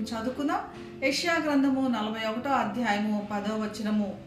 చదువుకుందాం. యష్యా గ్రంథము నలభై ఒకటో అధ్యాయము పదో వచనము.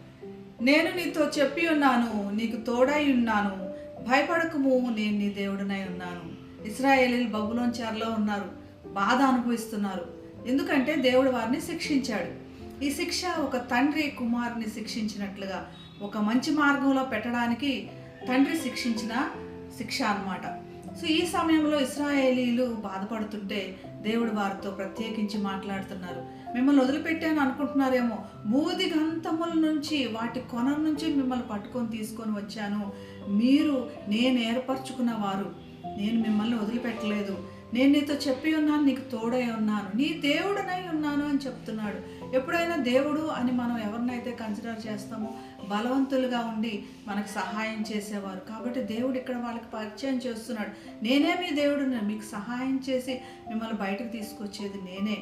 నేను నీతో చెప్పి ఉన్నాను నీకు తోడై ఉన్నాను భయపడకము నేను నీ దేవుడినై ఉన్నాను. ఇస్రాయేలీలు బబులోన్ చెరలో ఉన్నారు బాధ అనుభవిస్తున్నారు. ఎందుకంటే దేవుడు వారిని శిక్షించాడు. ఈ శిక్ష ఒక తండ్రి కుమారుని శిక్షించినట్లుగా ఒక మంచి మార్గంలో పెట్టడానికి తండ్రి శిక్షించిన శిక్ష అన్నమాట. సో ఈ సమయంలో ఇస్రాయేలీలు బాధపడుతుంటే దేవుడు వారితో ప్రత్యేకించి మాట్లాడుతున్నారు. మిమ్మల్ని వదిలిపెట్టాను అనుకుంటున్నారేమో. బూది గంతముల నుంచి వాటి కొన నుంచి మిమ్మల్ని పట్టుకొని తీసుకొని వచ్చాను. మీరు నేను ఏర్పరచుకున్న వారు. నేను మిమ్మల్ని వదిలిపెట్టలేదు. నేను నీతో చెప్పి ఉన్నాను నీకు తోడై ఉన్నాను నీ దేవుడనై ఉన్నాను అని చెప్తున్నాడు. ఎప్పుడైనా దేవుడు అని మనం ఎవరినైతే కన్సిడర్ చేస్తామో బలవంతులుగా ఉండి మనకు సహాయం చేసేవారు. కాబట్టి దేవుడు ఇక్కడ వాళ్ళకి పరిచయం చేస్తున్నాడు. నేనే మీ దేవుడు మీకు సహాయం చేసి మిమ్మల్ని బయటకు తీసుకొచ్చేది నేనే.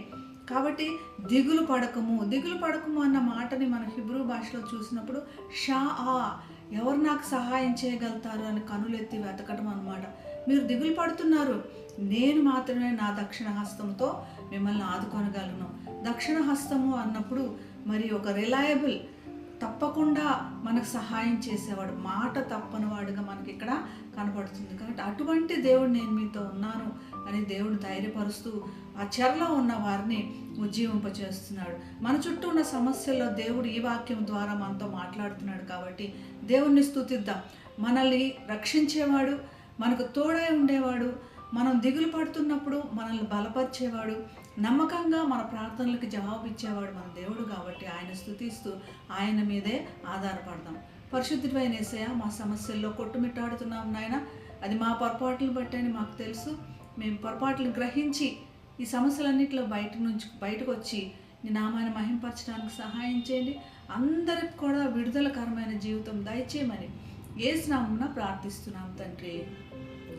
కాబట్టి దిగులు పడకము దిగులు పడకము అన్న మాటని మన హిబ్రూ భాషలో చూసినప్పుడు షా ఆ ఎవరు నాకు సహాయం చేయగలుగుతారు అని కనులెత్తి వెతకడం అనమాట మీరు దిగులు పడుతున్నారు. నేను మాత్రమే నా దక్షిణ హస్తంతో మిమ్మల్ని ఆదుకొనగలను. దక్షిణ హస్తము అన్నప్పుడు మరి ఒక రిలయబుల్ తప్పకుండా మనకు సహాయం చేసేవాడు మాట తప్పని వాడుగా మనకి ఇక్కడ కనపడుతుంది. కాబట్టి అటువంటి దేవుడు నేను మీతో ఉన్నాను అని దేవుడు ధైర్యపరుస్తూ ఆ చెరలో ఉన్న వారిని ఉజ్జీవింపచేస్తున్నాడు. మన చుట్టూ ఉన్న సమస్యల్లో దేవుడు ఈ వాక్యం ద్వారా మనతో మాట్లాడుతున్నాడు కాబట్టి దేవుణ్ణి స్థుతిద్దాం మనల్ని రక్షించేవాడు మనకు తోడై ఉండేవాడు మనం దిగులు పడుతున్నప్పుడు మనల్ని బలపరిచేవాడు నమ్మకంగా మన ప్రార్థనలకు జవాబు ఇచ్చేవాడు మన దేవుడు కాబట్టి ఆయన స్థుతిస్తూ ఆయన మీదే ఆధారపడదాం పరిశుద్ధుడైన ఏసయ్య మా సమస్యల్లో కొట్టుమిట్టాడుతున్నాం నాయన. అది మా పొరపాట్లు బట్టి అని మాకు తెలుసు. మేము పొరపాట్లు గ్రహించి ఈ సమస్యలన్నింటిలో బయట నుంచి బయటకు వచ్చి నీ నామాన్ని మహింపరచడానికి సహాయం చేయండి. అందరికి కూడా విడుదలకరమైన జీవితం దయచేయమని ఏసునామున ప్రార్థిస్తున్నాం తండ్రి.